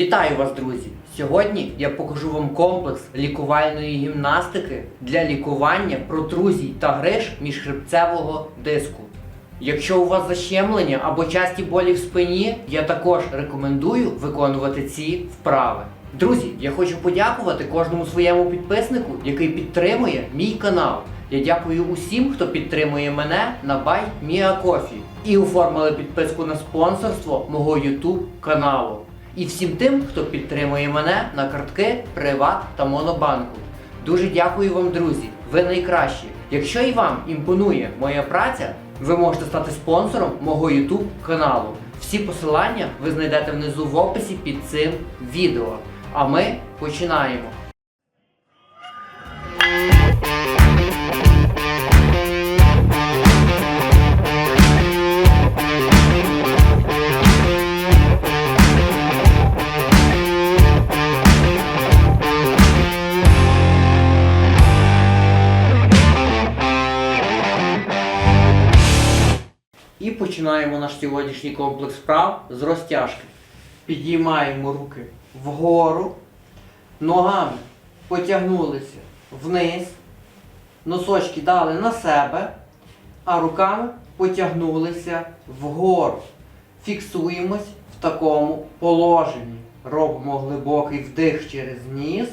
Вітаю вас, друзі! Сьогодні я покажу вам комплекс лікувальної гімнастики для лікування протрузій та гриж міжхребцевого диску. Якщо у вас защемлення або часті болі в спині, я також рекомендую виконувати ці вправи. Друзі, я хочу подякувати кожному своєму підписнику, який підтримує мій канал. Я дякую усім, хто підтримує мене на Buy Me і оформили підписку на спонсорство мого YouTube каналу. І всім тим, хто підтримує мене на картки Приват та Монобанку. Дуже дякую вам, друзі. Ви найкращі. Якщо і вам імпонує моя праця, ви можете стати спонсором мого YouTube каналу. Всі посилання ви знайдете внизу в описі під цим відео. А ми починаємо. Починаємо наш сьогоднішній комплекс вправ з розтяжки. Підіймаємо руки вгору, ногами потягнулися вниз, носочки дали на себе, а руками потягнулися вгору. Фіксуємось в такому положенні. Робимо глибокий вдих через ніс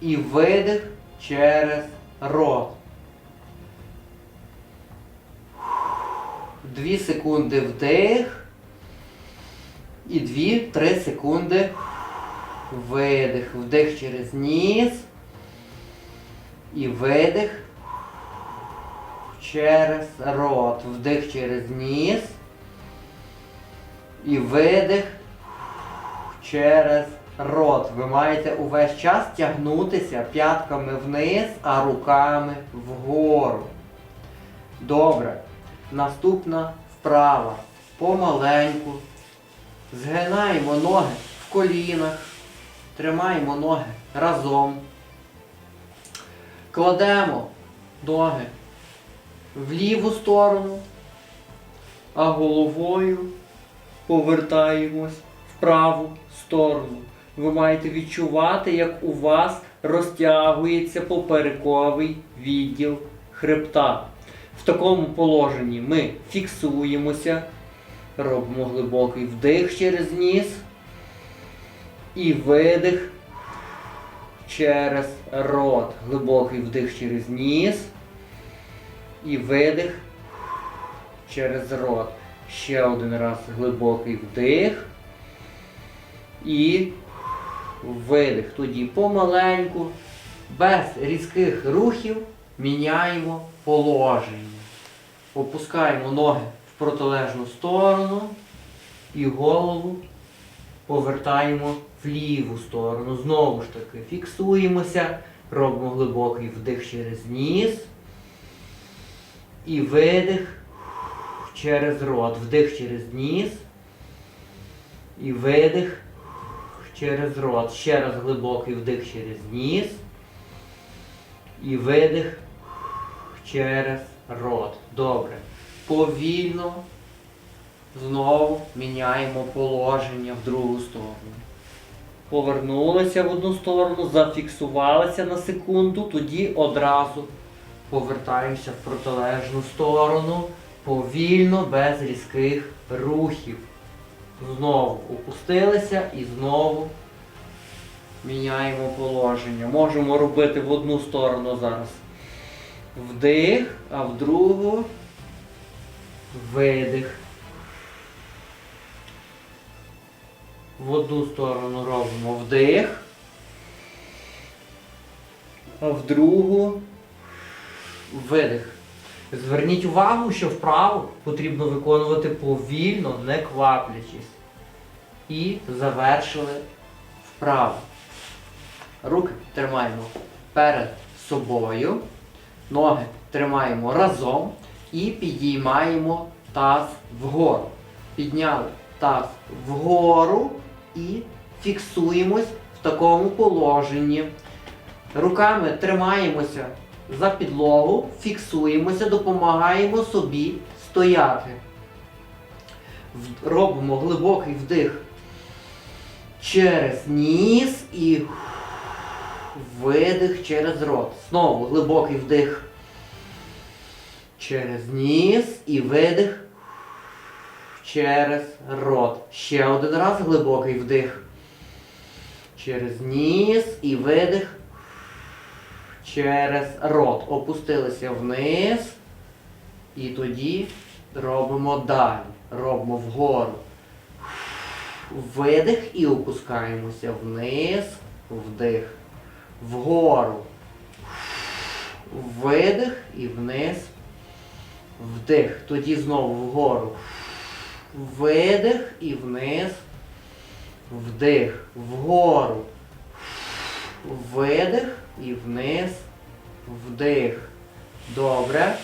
і видих через рот. Дві секунди вдих. І 2-3 секунди видих. Вдих через ніс. І видих через рот. Вдих через ніс. І видих через рот. Ви маєте увесь час тягнутися п'ятками вниз, а руками вгору. Добре. Наступна вправа. Помаленьку. Згинаємо ноги в колінах. Тримаємо ноги разом. Кладемо ноги в ліву сторону, а головою повертаємось в праву сторону. Ви маєте відчувати, як у вас розтягується поперековий відділ хребта. В такому положенні ми фіксуємося, робимо глибокий вдих через ніс і видих через рот. Глибокий вдих через ніс і видих через рот. Ще один раз глибокий вдих і видих. Тоді помаленьку, без різких рухів міняємо положення. Опускаємо ноги в протилежну сторону і голову повертаємо в ліву сторону. Знову ж таки, фіксуємося, робимо глибокий вдих через ніс і видих через рот. Вдих через ніс і видих через рот. Ще раз глибокий вдих через ніс і видих через рот. Добре. Повільно знову міняємо положення в другу сторону. Повернулися в одну сторону, зафіксувалися на секунду, тоді одразу повертаємося в протилежну сторону, повільно, без різких рухів. Знову опустилися і знову міняємо положення. Можемо робити в одну сторону зараз вдих, а в другу видих. В одну сторону робимо вдих, а в другу видих. Зверніть увагу, що вправу потрібно виконувати повільно, не кваплячись. І завершили вправу. Руки тримаємо перед собою. Ноги тримаємо разом і підіймаємо таз вгору. Підняли таз вгору і фіксуємось в такому положенні. Руками тримаємося за підлогу, фіксуємося, допомагаємо собі стояти. Робимо глибокий вдих через ніс і видих через рот. Знову глибокий вдих. Через ніс і видих через рот. Ще один раз глибокий вдих. Через ніс і видих через рот. Опустилися вниз. І тоді робимо далі. Робимо вгору. Видих і опускаємося вниз, вдих. Вгору. Видих і вниз. Вдих. Тоді знову вгору. Видих і вниз. Вдих. Вгору. Видих і вниз. Вдих. Добре.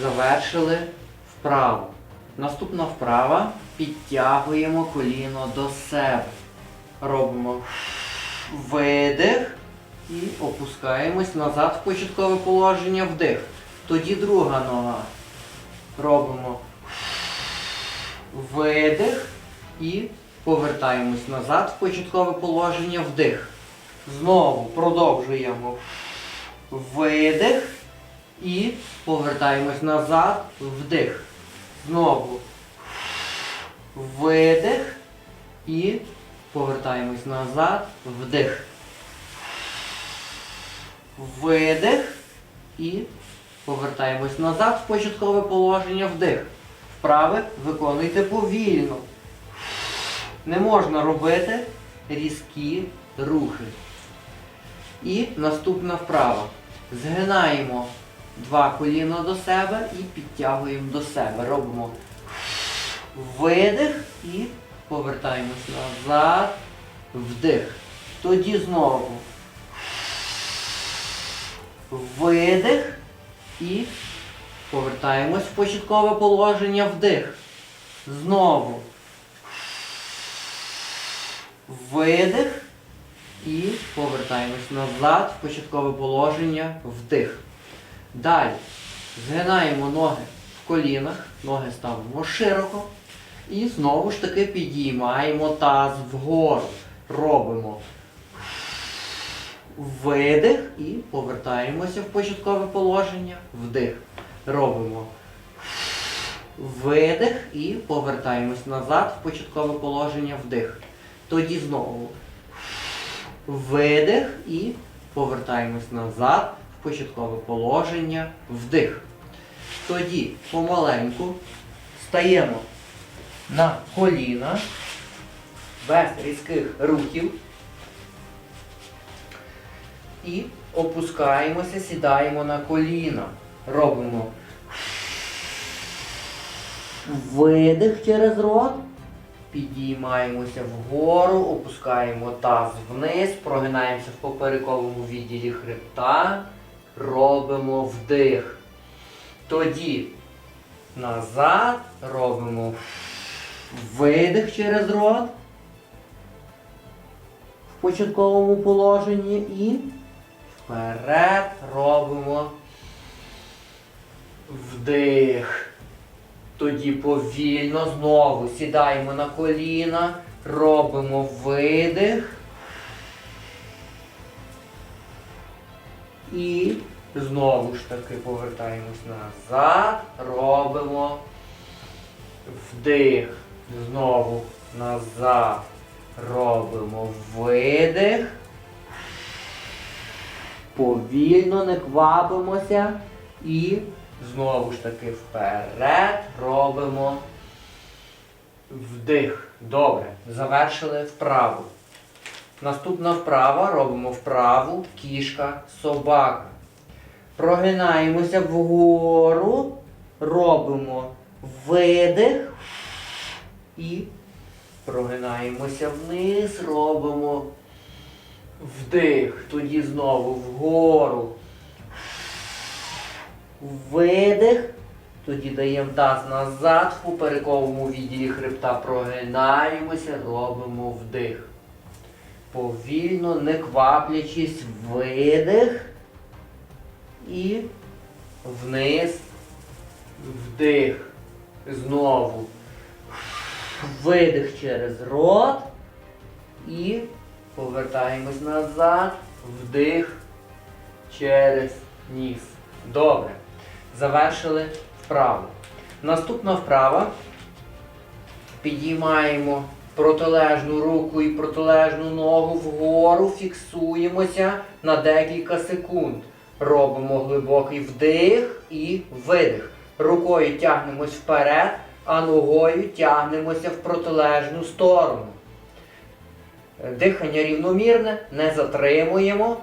Завершили вправо. Наступна вправа. Підтягуємо коліно до себе. Робимо видих і опускаємось назад в початкове положення вдих. Тоді друга нога. Робимо видих і повертаємось назад в початкове положення вдих. Знову продовжуємо видих і повертаємось назад вдих. Знову видих і повертаємось назад вдих. Видих і повертаємось назад в початкове положення вдих. Вправи виконуйте повільно. Не можна робити різкі рухи. І наступна вправа. Згинаємо два коліна до себе і підтягуємо до себе. Робимо видих і повертаємось назад, вдих. Тоді знову видих і повертаємось в початкове положення вдих. Знову видих і повертаємось назад в початкове положення вдих. Далі згинаємо ноги в колінах, ноги ставимо широко. І знову ж таки підіймаємо таз вгору. Робимо видих і повертаємося в початкове положення. Вдих. Робимо видих і повертаємось назад в початкове положення. Вдих. Тоді знову видих і повертаємось назад в початкове положення. Вдих. Тоді помаленьку стаємо на коліна без різких рухів. І опускаємося, сідаємо на коліна. Робимо видих через рот. Підіймаємося вгору, опускаємо таз вниз, прогинаємося в поперековому відділі хребта. Робимо вдих. Тоді назад робимо видих через рот в початковому положенні і вперед робимо вдих. Тоді повільно знову сідаємо на коліна, робимо видих. І знову ж таки повертаємось назад, робимо вдих. Знову назад робимо видих. Повільно не квапимося і знову ж таки вперед робимо вдих. Добре. Завершили вправу. Наступна вправа робимо вправу кішка собака. Прогинаємося вгору, робимо видих і прогинаємося вниз, робимо вдих. Тоді знову вгору. Видих. Тоді даємо таз назад, в поперековому відділі хребта прогинаємося, робимо вдих. Повільно, не кваплячись, видих. І вниз, вдих. Знову. Видих через рот. І повертаємось назад. Вдих через ніс. Добре. Завершили вправу. Наступна вправа. Підіймаємо протилежну руку і протилежну ногу вгору, фіксуємося на декілька секунд. Робимо глибокий вдих і видих. Рукою тягнемось вперед, а ногою тягнемося в протилежну сторону. Дихання рівномірне, не затримуємо.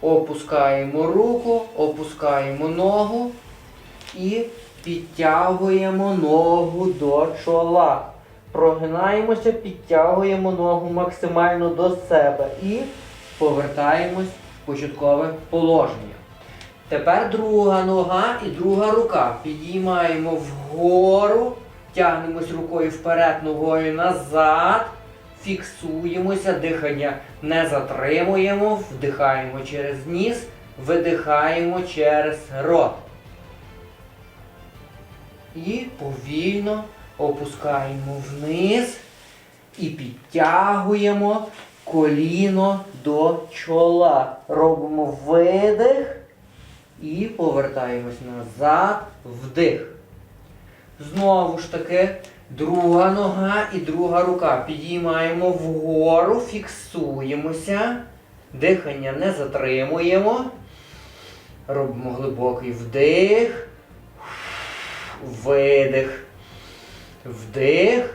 Опускаємо руку, опускаємо ногу і підтягуємо ногу до чола. Прогинаємося, підтягуємо ногу максимально до себе і повертаємось в початкове положення. Тепер друга нога і друга рука. Підіймаємо вгору, тягнемось рукою вперед, ногою назад. Фіксуємося, дихання не затримуємо, вдихаємо через ніс, видихаємо через рот. І повільно опускаємо вниз і підтягуємо коліно до чола. Робимо видих і повертаємось назад, вдих. Знову ж таки, друга нога і друга рука. Підіймаємо вгору, фіксуємося. Дихання не затримуємо. Робимо глибокий вдих. Видих. Вдих.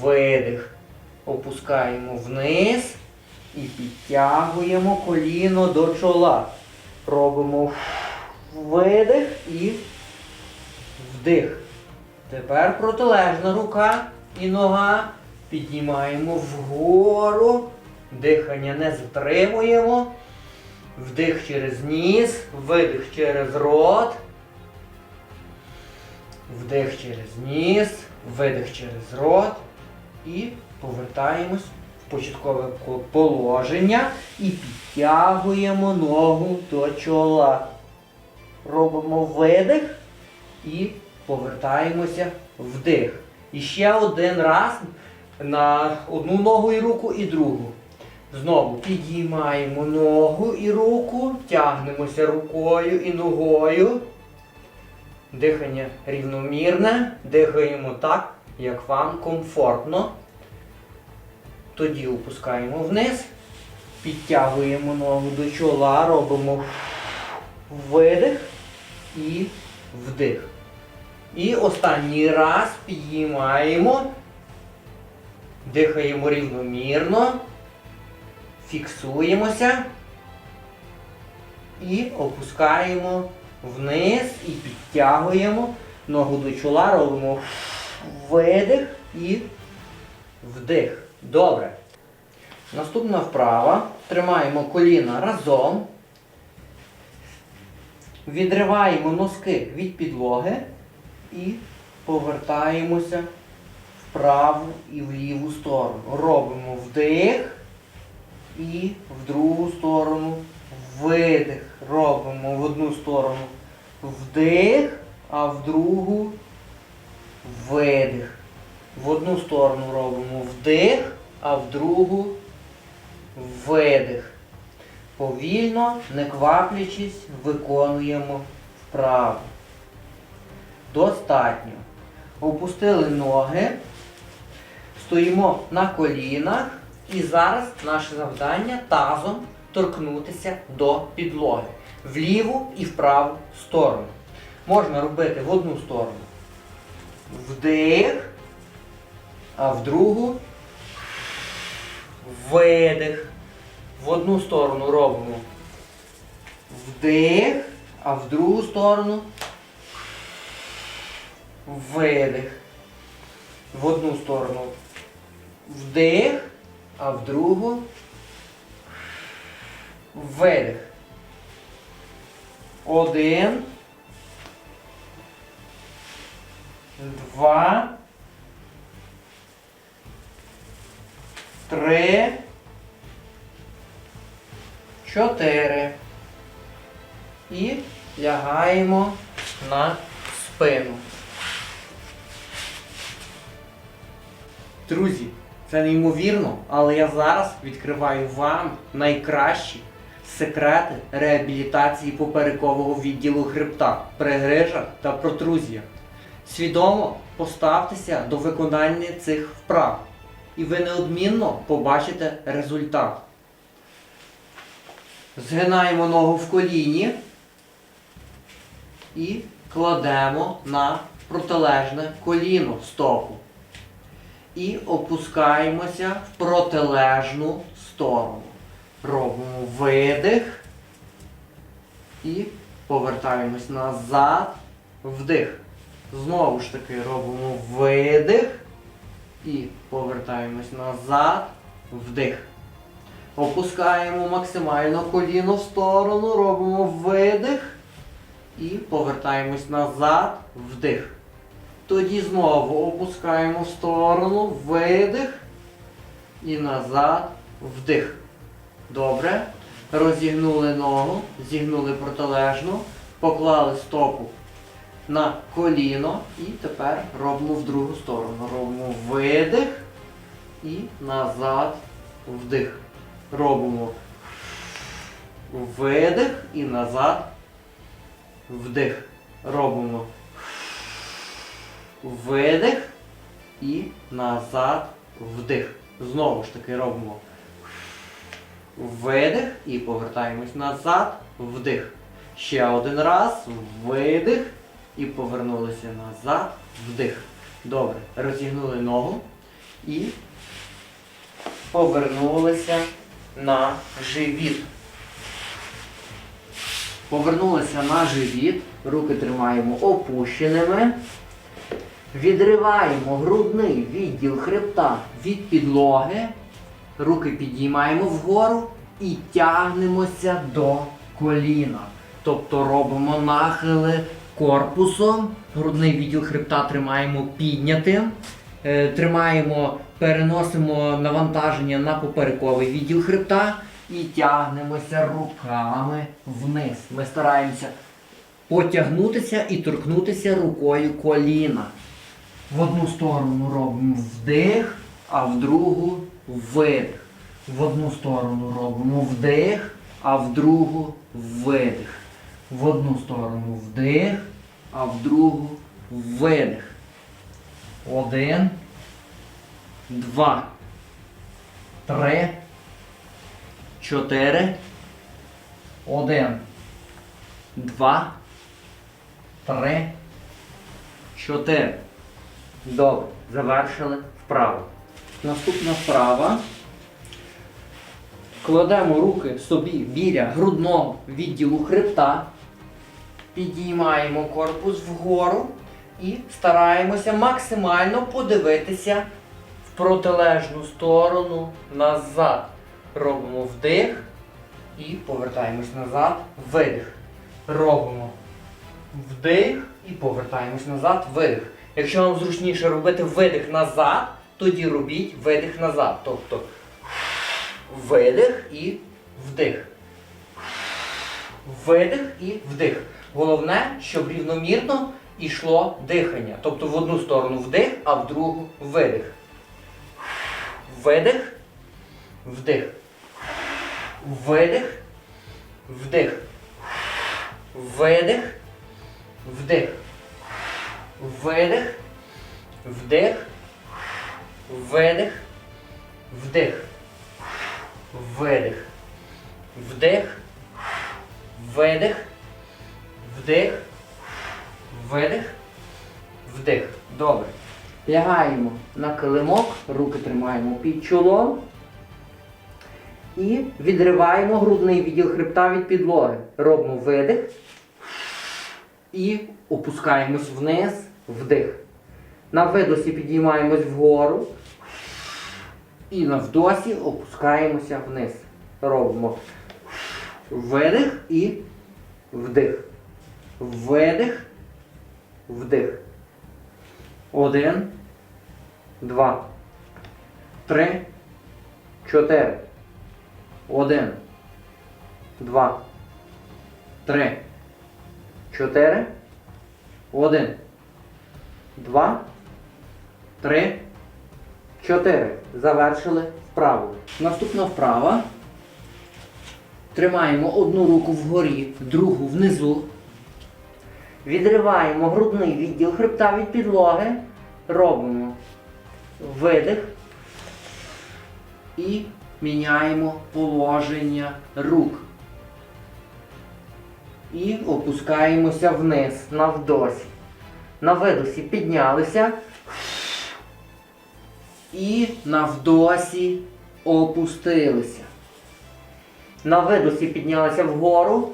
Видих. Опускаємо вниз і підтягуємо коліно до чола. Робимо видих і вдих. Тепер протилежна рука і нога. Піднімаємо вгору. Дихання не затримуємо. Вдих через ніс, видих через рот. Вдих через ніс, видих через рот. І повертаємось в початкове положення і підтягуємо ногу до чола. Робимо видих і повертаємося вдих. І ще один раз на одну ногу і руку і другу. Знову підіймаємо ногу і руку, тягнемося рукою і ногою. Дихання рівномірне, дихаємо так, як вам комфортно. Тоді опускаємо вниз, підтягуємо ногу до чола, робимо видих і вдих. І останній раз підіймаємо, дихаємо рівномірно, фіксуємося і опускаємо вниз і підтягуємо ногу до чола, робимо видих і вдих. Добре. Наступна вправа. Тримаємо коліна разом. Відриваємо носки від підлоги і повертаємося вправу і в ліву сторону. Робимо вдих і в другу сторону видих. Робимо в одну сторону вдих, а в другу видих. В одну сторону робимо вдих, а в другу видих. Повільно, не кваплячись, виконуємо вправу. Достатньо. Опустили ноги, стоїмо на колінах і зараз наше завдання тазом торкнутися до підлоги. В ліву і в праву сторону. Можна робити в одну сторону. Вдих, а в другу видих. В одну сторону робимо вдих, а в другу сторону видих. В одну сторону вдих, а в другу видих. Один. Два. Три. Чотири. І лягаємо на спину. Друзі, Це неймовірно, але я зараз відкриваю вам найкращі секрети реабілітації поперекового відділу хребта при грижах та протрузіях. Свідомо поставтеся до виконання цих вправ, і ви неодмінно побачите результат. Згинаємо ногу в коліні і кладемо на протилежне коліно стопу. І опускаємося в протилежну сторону. Робимо видих і повертаємось назад, вдих. Знову ж таки робимо видих і повертаємось назад, вдих. Опускаємо максимально коліно в сторону, робимо видих і повертаємось назад, вдих. Тоді знову опускаємо в сторону, видих і назад, вдих. Добре. Розігнули ногу, зігнули протилежну, поклали стопу на коліно і тепер робимо в другу сторону. Робимо видих і назад, вдих. Робимо видих і назад, вдих. Робимо видих і назад, вдих. Знову ж таки робимо видих і повертаємось назад, вдих. Ще один раз, видих і повернулися назад, вдих. Добре. Розігнули ногу і повернулися на живіт. Повернулися на живіт, руки тримаємо опущеними. Відриваємо грудний відділ хребта від підлоги. Руки підіймаємо вгору і тягнемося до коліна. Тобто робимо нахили корпусом. Грудний відділ хребта тримаємо піднятим. Е, Тримаємо, переносимо навантаження на поперековий відділ хребта і тягнемося руками вниз. Ми стараємося потягнутися і торкнутися рукою коліна. В одну сторону робимо вдих, а в другу видих. В одну сторону робимо вдих, а в другу видих. В одну сторону вдих, а в другу видих. Один, два, три, чотири. Один, два, три, чотири. Добре, завершили вправу. Наступна вправа. Кладемо руки собі біля грудного відділу хребта, підіймаємо корпус вгору і стараємося максимально подивитися в протилежну сторону назад. Робимо вдих і повертаємось назад, видих. Робимо вдих і повертаємось назад, видих. Якщо вам зручніше робити видих назад, тоді робіть видих назад. Тобто видих і вдих. Видих і вдих. Головне, щоб рівномірно йшло дихання. Тобто в одну сторону вдих, а в другу видих. Видих, вдих. Видих, вдих. Видих, вдих. Видих, вдих, видих, вдих, видих, вдих, видих, вдих, видих, вдих. Добре. Лягаємо на килимок, руки тримаємо під чолом. І відриваємо грудний відділ хребта від підлоги. Робимо видих. І опускаємось вниз, вдих. На видосі підіймаємось вгору. І на вдосі опускаємося вниз. Робимо видих і вдих. Видих, вдих. Один, два, три, чотири. Один, два, три. Чотири. Один. Два. Три. Чотири. Завершили вправу. Наступна вправа. Тримаємо одну руку вгорі, другу внизу. Відриваємо грудний відділ хребта від підлоги. Робимо видих. І міняємо положення рук. І опускаємося вниз, навдосі. На видосі піднялися. І навдосі опустилися. На видосі піднялися вгору.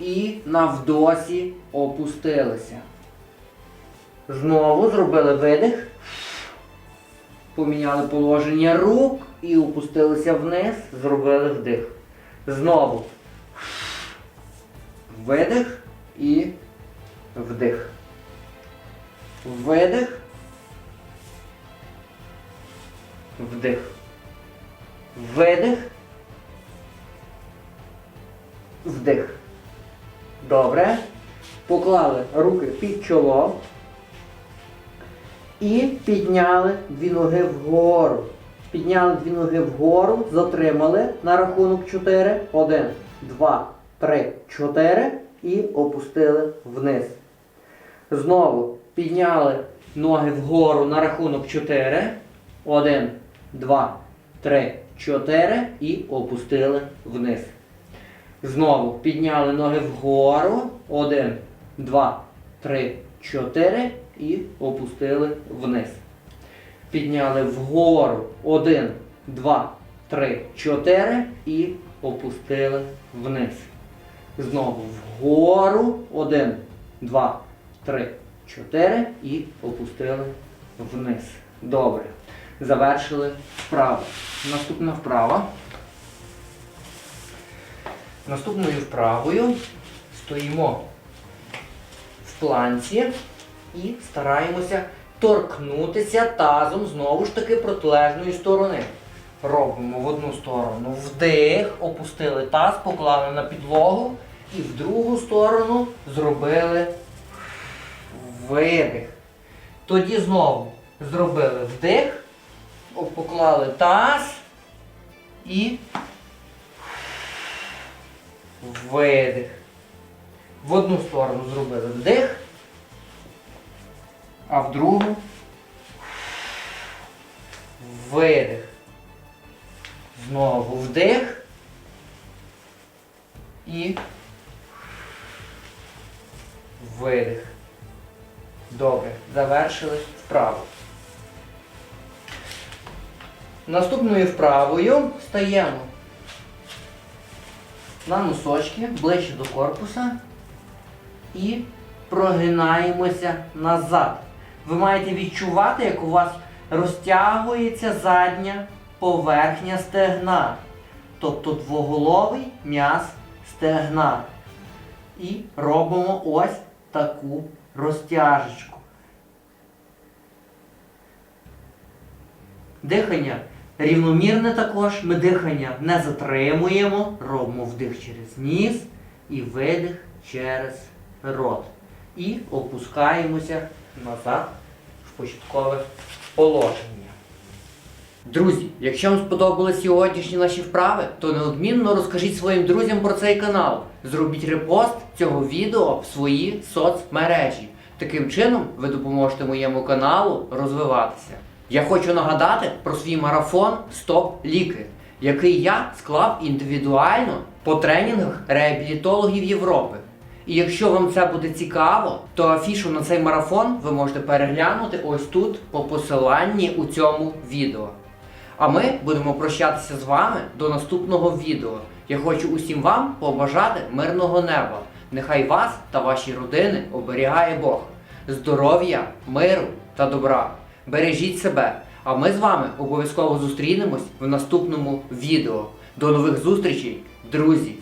І навдосі опустилися. Знову зробили видих. Поміняли положення рук і опустилися вниз, зробили вдих. Знову. Видих і вдих. Видих. Вдих. Видих. Вдих. Добре. Поклали руки під чоло. І підняли дві ноги вгору. Підняли дві ноги вгору, затримали на рахунок 4. 1, 2, 3, 4 і опустили вниз. Знову підняли ноги вгору на рахунок 4. 1, 2, 3, 4 і опустили вниз. Знову підняли ноги вгору. 1, 2, 3, 4 і опустили вниз. Підняли вгору. 1, 2, 3, 4 і опустили вниз. Знову вгору. 1, 2, 3, 4 і опустили вниз. Добре. Завершили вправу. Наступна вправа. Наступною вправою стоїмо в планці і стараємося торкнутися тазом знову ж таки протилежної сторони. Робимо в одну сторону вдих, опустили таз, поклали на підлогу і в другу сторону зробили видих. Тоді знову зробили вдих, поклали таз і видих. В одну сторону зробили вдих, а в другу видих. Знову вдих і видих. Добре, завершили вправу. Наступною вправою стаємо на носочки ближче до корпуса і прогинаємося назад. Ви маєте відчувати, як у вас розтягується задня поверхня стегна, тобто двоголовий м'яз стегна. І робимо ось таку розтяжечку. Дихання рівномірне також. Ми дихання не затримуємо. Робимо вдих через ніс і видих через рот. І опускаємося назад в початкове положення. Друзі, якщо вам сподобались сьогоднішні наші вправи, то неодмінно розкажіть своїм друзям про цей канал. Зробіть репост цього відео в свої соцмережі. Таким чином ви допоможете моєму каналу розвиватися. Я хочу нагадати про свій марафон Стоп Ліки, який я склав індивідуально по тренінгах реабілітологів Європи. І якщо вам це буде цікаво, то афішу на цей марафон ви можете переглянути ось тут по посиланні у цьому відео. А ми будемо прощатися з вами до наступного відео. Я хочу усім вам побажати мирного неба. Нехай вас та ваші родини оберігає Бог. Здоров'я, миру та добра. Бережіть себе. А ми з вами обов'язково зустрінемось в наступному відео. До нових зустрічей, друзі!